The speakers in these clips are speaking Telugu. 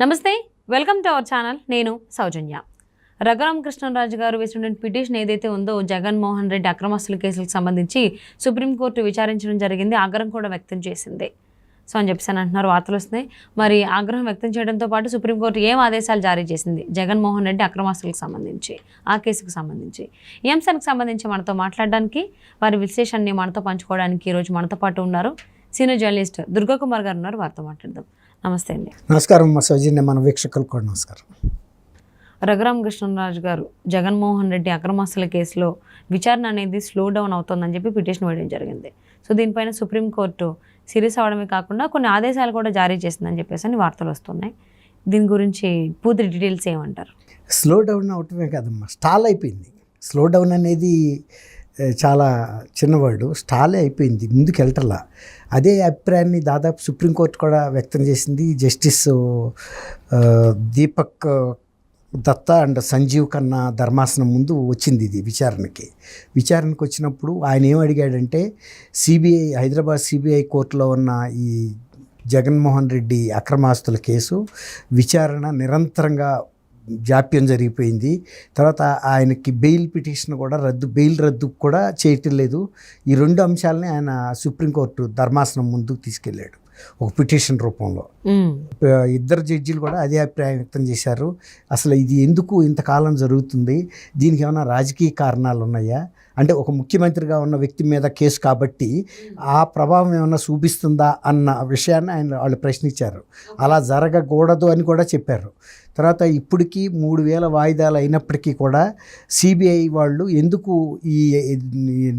నమస్తే వెల్కమ్ టు అవర్ ఛానల్. నేను సౌజన్య. రఘురామ కృష్ణరాజు గారు వేసినటువంటి పిటిషన్ ఏదైతే ఉందో జగన్మోహన్ రెడ్డి అక్రమస్తుల కేసులకు సంబంధించి సుప్రీంకోర్టు విచారించడం జరిగింది ఆగ్రహం కూడా వ్యక్తం చేసింది. సో అని చెప్పేసి అని అంటున్నారు వార్తలు వస్తున్నాయి. మరి ఆగ్రహం వ్యక్తం చేయడంతో పాటు సుప్రీంకోర్టు ఏం ఆదేశాలు జారీ చేసింది జగన్మోహన్ రెడ్డి అక్రమాస్తులకు సంబంధించి ఆ కేసుకు సంబంధించి? ఈ అంశానికి సంబంధించి మనతో మాట్లాడడానికి వారి విశ్లేషణని మనతో పంచుకోవడానికి ఈరోజు మనతో పాటు ఉన్నారు. సీనియర్ జర్నలిస్ట్ దుర్గాకుమార్ గారు ఉన్నారు వారితో మాట్లాడదాం. నమస్తే అండి. నమస్కారం మా సౌజన్య మన వీక్షకులకు కూడా నమస్కారం. రఘురామ కృష్ణరాజు గారు జగన్మోహన్ రెడ్డి అక్రమాస్తుల కేసులో విచారణ అనేది స్లో డౌన్ అవుతోందని చెప్పి పిటిషన్ వేయడం జరిగింది. సో దీనిపైన సుప్రీంకోర్టు సీరియస్ అవడమే కాకుండా కొన్ని ఆదేశాలు కూడా జారీ చేసిందని చెప్పేసి అని వార్తలు వస్తున్నాయి. దీని గురించి పూర్తి డీటెయిల్స్ ఏమంటారు? స్లో డౌన్ అవటమే కాదమ్మా స్టాల్ అయిపోయింది. స్లో డౌన్ అనేది చాలా చిన్నవాడు. స్టాలే అయిపోయింది ముందుకు వెళ్ళటలా అదే అభిప్రాయాన్ని దాదాపు సుప్రీంకోర్టు కూడా వ్యక్తం చేసింది. జస్టిస్ దీపక్ దత్తా అండ్ సంజీవ్ కన్నా ధర్మాసనం ముందు వచ్చింది ఇది విచారణకి. విచారణకు వచ్చినప్పుడు ఆయన ఏం అడిగాడంటే సిబిఐ హైదరాబాద్ సిబిఐ కోర్టులో ఉన్న ఈ జగన్మోహన్ రెడ్డి అక్రమాస్తుల కేసు విచారణ నిరంతరంగా జాప్యం జరిగిపోయింది. తర్వాత ఆయనకి బెయిల్ పిటిషన్ కూడా రద్దు బెయిల్ రద్దు కూడా చేయటం లేదు. ఈ రెండు అంశాలని ఆయన సుప్రీంకోర్టు ధర్మాసనం ముందుకు తీసుకెళ్ళాడు. ఒక పిటిషన్ రూపంలో. ఇద్దరు జడ్జీలు కూడా అదే అభిప్రాయం వ్యక్తం చేశారు. అసలు ఇది ఎందుకు ఇంతకాలం జరుగుతుంది? దీనికి ఏమైనా రాజకీయ కారణాలు ఉన్నాయా? అంటే ఒక ముఖ్యమంత్రిగా ఉన్న వ్యక్తి మీద కేసు కాబట్టి ఆ ప్రభావం ఏమైనా చూపిస్తుందా అన్న విషయాన్ని ఆయన వాళ్ళు ప్రశ్నించారు. అలా జరగకూడదు అని కూడా చెప్పారు. తర్వాత ఇప్పటికీ మూడు వేల వాయిదాలు అయినప్పటికీ కూడా సిబిఐ వాళ్ళు ఎందుకు ఈ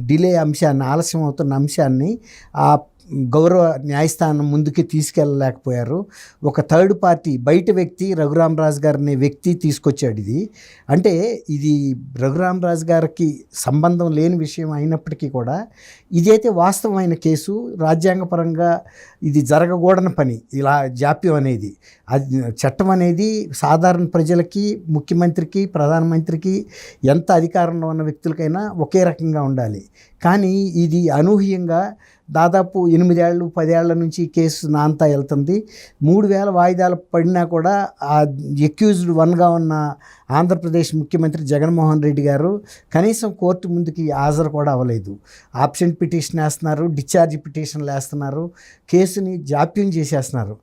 డిలే అంశాన్ని ఆలస్యం అవుతున్న అంశాన్ని ఆ గౌరవ న్యాయస్థానం ముందుకి తీసుకెళ్ళలేకపోయారు. ఒక థర్డ్ పార్టీ బయట వ్యక్తి రఘురామరాజు గారు అనే వ్యక్తి తీసుకొచ్చాడు ఇది. అంటే ఇది రఘురామరాజు గారికి సంబంధం లేని విషయం అయినప్పటికీ కూడా ఇదైతే వాస్తవమైన కేసు. రాజ్యాంగపరంగా ఇది జరగకూడని పని. ఇలా జాప్యం అనేది. అది చట్టం అనేది సాధారణ ప్రజలకి ముఖ్యమంత్రికి ప్రధానమంత్రికి ఎంత అధికారంలో ఉన్న వ్యక్తులకైనా ఒకే రకంగా ఉండాలి. కానీ ఇది అనూహ్యంగా దాదాపు ఎనిమిదేళ్ళు పదేళ్ళ నుంచి కేసు నాంతా వెళ్తుంది. మూడు వేల వాయిదాలు పడినా కూడా ఆ ఎక్యూజ్డ్ వన్గా ఉన్న ఆంధ్రప్రదేశ్ ముఖ్యమంత్రి జగన్మోహన్ రెడ్డి గారు కనీసం కోర్టు ముందుకి హాజరు కూడా అవ్వలేదు. ఆప్షన్ పిటిషన్ వేస్తున్నారు డిశ్చార్జ్ పిటిషన్లు వేస్తున్నారు కేసుని జాప్యం చేసేస్తున్నారు.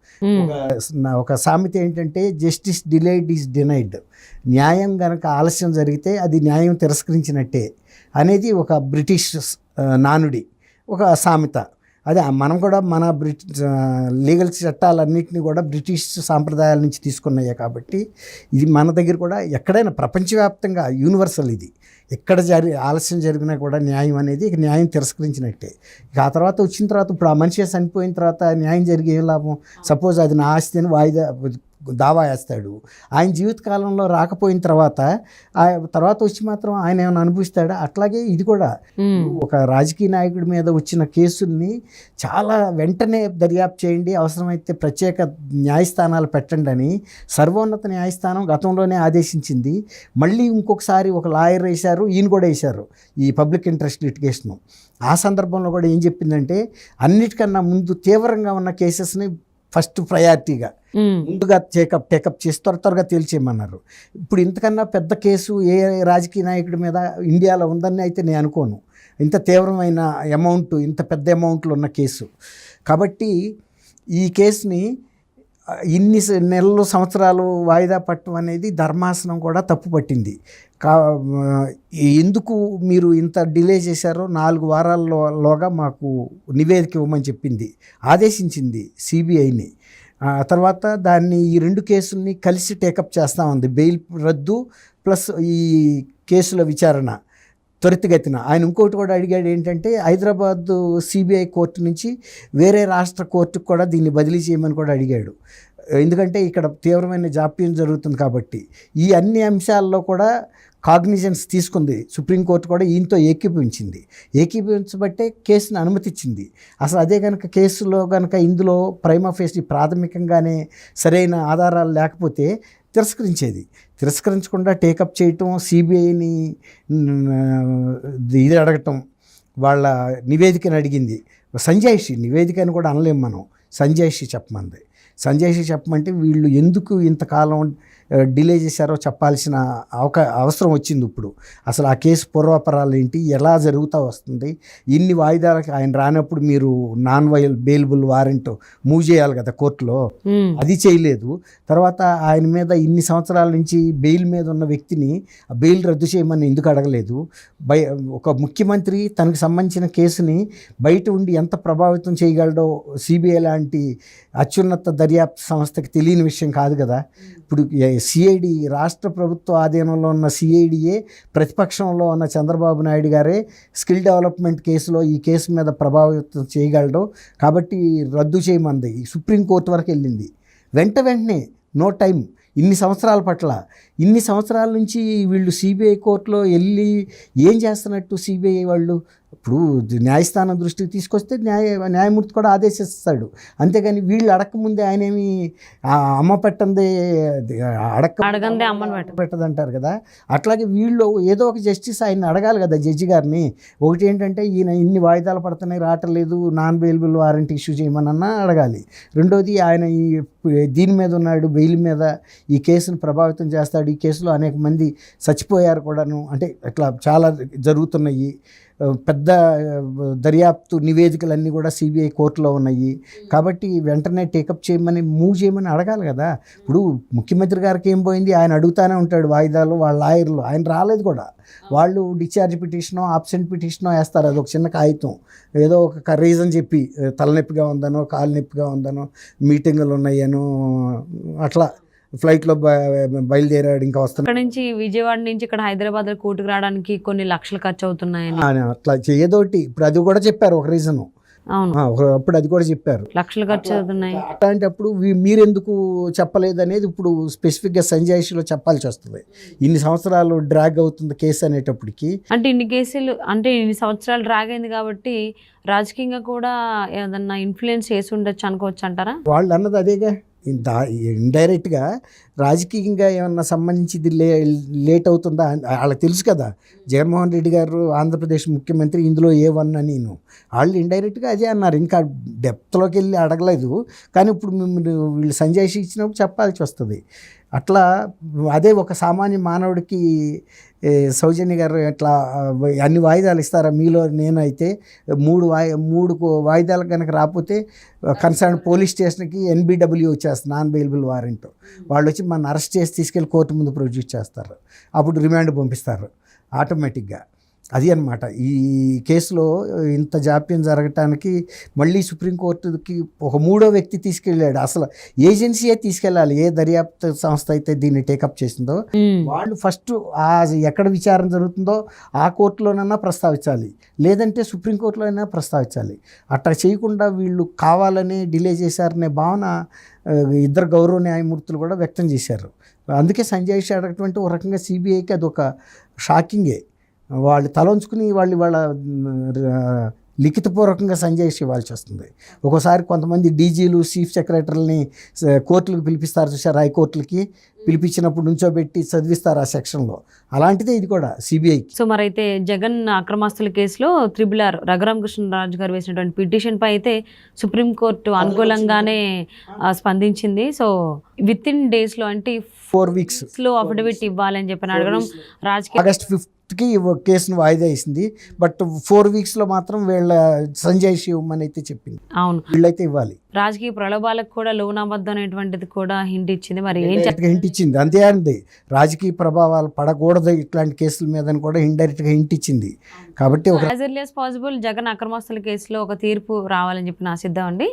ఒక- సామెత ఏంటంటే జస్టిస్ డిలేడ్ ఈజ్ డినైడ్ న్యాయం గనక ఆలస్యం జరిగితే అది న్యాయం తిరస్కరించినట్టే అనేది ఒక బ్రిటిష్ నానుడి ఒక సామెత. అదే మనం కూడా మన బ్రిటిష్ లీగల్ చట్టాలన్నింటినీ కూడా బ్రిటిష్ సాంప్రదాయాల నుంచి తీసుకున్నాయే కాబట్టి ఇది మన దగ్గర కూడా ఎక్కడైనా ప్రపంచవ్యాప్తంగా యూనివర్సల్ ఇది. ఎక్కడ జరి ఆలస్యం జరిగినా కూడా న్యాయం అనేది ఇక న్యాయం తిరస్కరించినట్టే. ఇక ఆ తర్వాత వచ్చిన తర్వాత ఇప్పుడు ఆ మనిషి చనిపోయిన తర్వాత న్యాయం జరిగే ఏం లాభం? సపోజ్ అది నా ఆస్తి అని వాయిదా దావా వేస్తాడు. ఆయన జీవితకాలంలో రాకపోయిన తర్వాత ఆ తర్వాత వచ్చి మాత్రం ఆయన ఏమైనా అనుభవిస్తాడా? అట్లాగే ఇది కూడా. ఒక రాజకీయ నాయకుడి మీద వచ్చిన కేసుల్ని చాలా వెంటనే దర్యాప్తు చేయండి. అవసరమైతే ప్రత్యేక న్యాయస్థానాలు పెట్టండి అని సర్వోన్నత న్యాయస్థానం గతంలోనే ఆదేశించింది. మళ్ళీ ఇంకొకసారి ఒక లాయర్ వేశారు ఈయన కూడా వేశారు ఈ పబ్లిక్ ఇంట్రెస్ట్ లిటిగేషన్ ఆ సందర్భంలో కూడా ఏం చెప్పిందంటే అన్నిటికన్నా ముందు తీవ్రంగా ఉన్న కేసెస్ని ఫస్ట్ ప్రయారిటీగా. ముందుగా టేకప్ టేకప్ చేసి త్వర త్వరగా తేల్చేయమన్నారు. ఇప్పుడు ఇంతకన్నా పెద్ద కేసు ఏ రాజకీయ నాయకుడి మీద ఇండియాలో ఉందని అయితే నేను అనుకోను. ఇంత తీవ్రమైన అమౌంట్ ఇంత పెద్ద అమౌంట్లు ఉన్న కేసు. కాబట్టి ఈ కేసుని ఇన్ని నెలలు సంవత్సరాలు వాయిదా పట్టడం అనేది ధర్మాసనం కూడా తప్పు పట్టింది. కా ఎందుకు మీరు ఇంత డిలే చేశారో నాలుగు వారాల్లోగా మాకు నివేదిక ఇవ్వమని చెప్పింది. ఆదేశించింది సిబిఐని. తర్వాత దాన్ని ఈ రెండు కేసుల్ని కలిసి టేకప్ చేస్తూ ఉంది. బెయిల్ రద్దు ప్లస్ ఈ కేసుల విచారణ. త్వరితగతిన. ఆయన ఇంకోటి కూడా అడిగాడు ఏంటంటే హైదరాబాద్ సిబిఐ కోర్టు నుంచి వేరే రాష్ట్ర కోర్టుకు కూడా దీన్ని బదిలీ చేయమని కూడా అడిగాడు. ఎందుకంటే ఇక్కడ తీవ్రమైన జాప్యం జరుగుతుంది కాబట్టి. ఈ అన్ని అంశాల్లో కూడా కాగ్నిజెన్స్ తీసుకుంది. సుప్రీంకోర్టు కూడా ఈయనతో ఏకీభవించింది. ఏకీభవించబట్టే కేసును అనుమతిచ్చింది. అసలు అదే కనుక కేసులో కనుక ఇందులో ప్రైమా ఫేస్ ప్రాథమికంగానే సరైన ఆధారాలు లేకపోతే తిరస్కరించేది. తిరస్కరించకుండా టేకప్ చేయటం సిబిఐని ఇది అడగటం వాళ్ళ నివేదికను అడిగింది. సంజాయిషి నివేదిక అని కూడా అనలేం మనం. సంజయ్ చెప్పమంది. సంజయ్ చెప్పమంటే వీళ్ళు ఎందుకు ఇంతకాలం డిలే చేశారో చెప్పాల్సిన అవకా అవసరం వచ్చింది ఇప్పుడు. అసలు ఆ కేసు పూర్వాపరాలు ఏంటి? ఎలా జరుగుతూ వస్తుంది? ఇన్ని వాయిదాలకి ఆయన రానప్పుడు మీరు non bail bailable warrant move చేయాలి కదా కోర్టులో. అది చేయలేదు. తర్వాత ఆయన మీద ఇన్ని సంవత్సరాల నుంచి బెయిల్ మీద ఉన్న వ్యక్తిని ఆ బెయిల్ రద్దు చేయమని ఎందుకు అడగలేదు? బై ఒక ముఖ్యమంత్రి తనకు సంబంధించిన కేసుని బయట ఉండి ఎంత ప్రభావితం చేయగలడో సిబిఐ లాంటి అత్యున్నత దర్యాప్తు సంస్థకి తెలియని విషయం కాదు కదా. ఇప్పుడు సిఐడి రాష్ట్ర ప్రభుత్వ ఆధీనంలో ఉన్న సిఐడియే ప్రతిపక్షంలో ఉన్న చంద్రబాబు నాయుడు గారే స్కిల్ డెవలప్మెంట్ కేసులో ఈ కేసు మీద ప్రభావితం చేయగలడు. కాబట్టి రద్దు చేయమంది. సుప్రీంకోర్టు వరకు వెళ్ళింది. వెంట వెంటనే నో టైం. ఇన్ని సంవత్సరాల పట్ల. ఇన్ని సంవత్సరాల నుంచి వీళ్ళు సిబిఐ కోర్టులో వెళ్ళి ఏం చేస్తున్నట్టు సిబిఐ వాళ్ళు? ఇప్పుడు న్యాయస్థానం దృష్టికి తీసుకొస్తే న్యాయ న్యాయమూర్తి కూడా ఆదేశిస్తాడు. అంతేగాని వీళ్ళు అడగకముందే ఆయన ఏమి అమ్మ పెట్టందే అడక్క అడగందే అమ్మని పెట్ట పెట్టదంటారు కదా. అట్లాగే వీళ్ళు ఏదో ఒక జస్టిస్ ఆయన అడగాలి కదా జడ్జి గారిని. ఒకటి ఏంటంటే ఈయన ఇన్ని వాయిదాలు పడుతున్నాయి రావట్లేదు నాన్ బెయిలబుల్ వారెంట్ ఇష్యూ చేయమనన్నా అడగాలి. రెండోది ఆయన ఈ దీని మీద ఉన్నాడు బెయిల్ మీద ఈ కేసును ప్రభావితం చేస్తాడు. ఈ కేసులో అనేక మంది చచ్చిపోయారు కూడాను. అంటే ఇట్లా చాలా జరుగుతున్నాయి. పెద్ద దర్యాప్తు నివేదికలన్నీ కూడా సిబిఐ కోర్టులో ఉన్నాయి. కాబట్టి వెంటనే టేకప్ చేయమని మూవ్ చేయమని అడగాలి కదా. ఇప్పుడు ముఖ్యమంత్రి గారికి ఏం పోయింది? ఆయన అడుగుతానే ఉంటాడు వాయిదాలు వాళ్ళ లాయర్లు. ఆయన రాలేదు కూడా. వాళ్ళు డిశ్చార్జ్ పిటిషనో ఆబ్సెంట్ పిటిషనో వేస్తారు. అది ఒక చిన్న కాగితం. ఏదో ఒక రీజన్ చెప్పి తలనొప్పిగా ఉందనో కాలు నొప్పిగా ఉందనో మీటింగులు ఉన్నాయనో అట్లా. ఫ్లైట్లో బయలుదేరాడు ఇంకా వస్తున్నాడు. ఇక్కడ నుంచి విజయవాడ నుంచి ఇక్కడ హైదరాబాద్ కోర్టుకు రావడానికి కొన్ని లక్షలు ఖర్చు అవుతున్నాయని అని అట్లా ఏదోటి ఇప్పుడు అది కూడా చెప్పారు ఒక రీజను. అవును. అప్పుడు అది కూడా చెప్పారు. లక్షలు ఖర్చు అవుతున్నాయి అట్లాంటప్పుడు మీరెందుకు చెప్పలేదు అనేది ఇప్పుడు స్పెసిఫిక్గా సంజాయిషిలో చెప్పాల్సి వస్తుంది. ఇన్ని సంవత్సరాలు డ్రాగ్ అవుతుంది కేసు అనేటప్పటికి. అంటే ఇన్ని కేసులు అంటే ఇన్ని సంవత్సరాలు డ్రాగ్ అయింది కాబట్టి రాజకీయంగా కూడా ఏదన్నా ఇన్ఫ్లుయెన్స్ చేసి ఉండొచ్చు అనుకోవచ్చు అంటారా వాళ్ళు అన్నది అదేగా. దా ఇండైరెక్ట్గా రాజకీయంగా ఏమన్నా సంబంధించి ఇది లే లేట్ అవుతుందా వాళ్ళకి తెలుసు కదా. జగన్మోహన్ రెడ్డి గారు ఆంధ్రప్రదేశ్ ముఖ్యమంత్రి ఇందులో ఏ వన్ అని నేను. వాళ్ళు ఇండైరెక్ట్గా అదే అన్నారు. ఇంకా డెప్త్లోకి వెళ్ళి అడగలేదు. కానీ ఇప్పుడు మిమ్మల్ని వీళ్ళు సంజయ్ ఇచ్చినప్పుడు చెప్పాల్సి వస్తుంది. అట్లా అదే ఒక సామాన్య మానవుడికి సౌజన్య గారు ఎట్లా అన్ని వాయిదాలు ఇస్తారా? మీలో నేనైతే మూడు వాయి మూడు కో- వాయిదాలు కనుక రాకపోతే కన్సర్న్ పోలీస్ స్టేషన్కి ఎన్బిడబ్ల్యూ వచ్చేస్తుంది నాన్ బెయిలబుల్ వారెంట్. వాళ్ళు వచ్చి మన అరెస్ట్ చేసి తీసుకెళ్ళి కోర్టు ముందు ప్రొడ్యూస్ చేస్తారు. అప్పుడు రిమాండ్ పంపిస్తారు ఆటోమేటిక్గా. అది అన్నమాట. ఈ కేసులో ఇంత జాప్యం జరగటానికి మళ్ళీ సుప్రీంకోర్టుకి ఒక మూడో వ్యక్తి తీసుకెళ్ళాడు. అసలు ఏజెన్సీయే తీసుకెళ్ళాలి. ఏ దర్యాప్తు సంస్థ అయితే దీన్ని టేకప్ చేసిందో. వాళ్ళు ఫస్ట్ ఆ ఎక్కడ విచారణ జరుగుతుందో ఆ కోర్టులోనైనా ప్రస్తావించాలి. లేదంటే సుప్రీంకోర్టులో అయినా ప్రస్తావించాలి. అట్లా చేయకుండా వీళ్ళు కావాలని డిలే చేశారనే భావన ఇద్దరు గౌరవ న్యాయమూర్తులు కూడా వ్యక్తం చేశారు. అందుకే సంజయ్ అడగటువంటి ఒక రకంగా సిబిఐకి అది ఒక షాకింగే. వాళ్ళు తలంచుకుని వాళ్ళు వాళ్ళ లిఖితపూర్వకంగా సంజయ్ ఇవ్వాల్సి వస్తుంది. ఒక్కోసారి కొంతమంది డీజీలు చీఫ్ సెక్రటరీలని కోర్టులకు పిలిపిస్తారు చూసారు హైకోర్టులకి పిలిపించినప్పుడు నుంచోబెట్టి చదివిస్తారు ఆ సెక్షన్లో. అలాంటిదే ఇది కూడా సిబిఐకి. సో మరైతే జగన్ అక్రమాస్తుల కేసులో త్రిబుల్ ఆర్ రఘురామ కృష్ణరాజు గారు వేసినటువంటి పిటిషన్ పై అయితే సుప్రీంకోర్టు అనుకూలంగానే స్పందించింది. సో విత్ ఇన్ డేస్లో అంటే ఫోర్ వీక్స్లో అఫిడవిట్ ఇవ్వాలని చెప్పి అడగడం రాజకీయ ఆగస్ట్ ఫిఫ్త్కి కేసును వాయిదా వేసింది. బట్ ఫోర్ వీక్స్లో మాత్రం వీళ్ళ సంజయ్ శివమని అయితే చెప్పింది. అవును. వీళ్ళైతే ఇవ్వాలి. రాజకీయ ప్రలోభాలకు కూడా లోనవద్దు అనేటువంటిది కూడా హింట్ ఇచ్చింది. మరి హింట్ ఇచ్చింది. అంతే అండి. రాజకీయ ప్రభావాలు పడకూడదు ఇట్లాంటి కేసుల మీద కూడా ఇండైరెక్ట్గా హింట్ ఇచ్చింది. కాబట్టి ఒక పాసిబుల్ జగన్ అక్రమాస్తుల కేసులో ఒక తీర్పు రావాలని చెప్పి ఆశిద్దామండి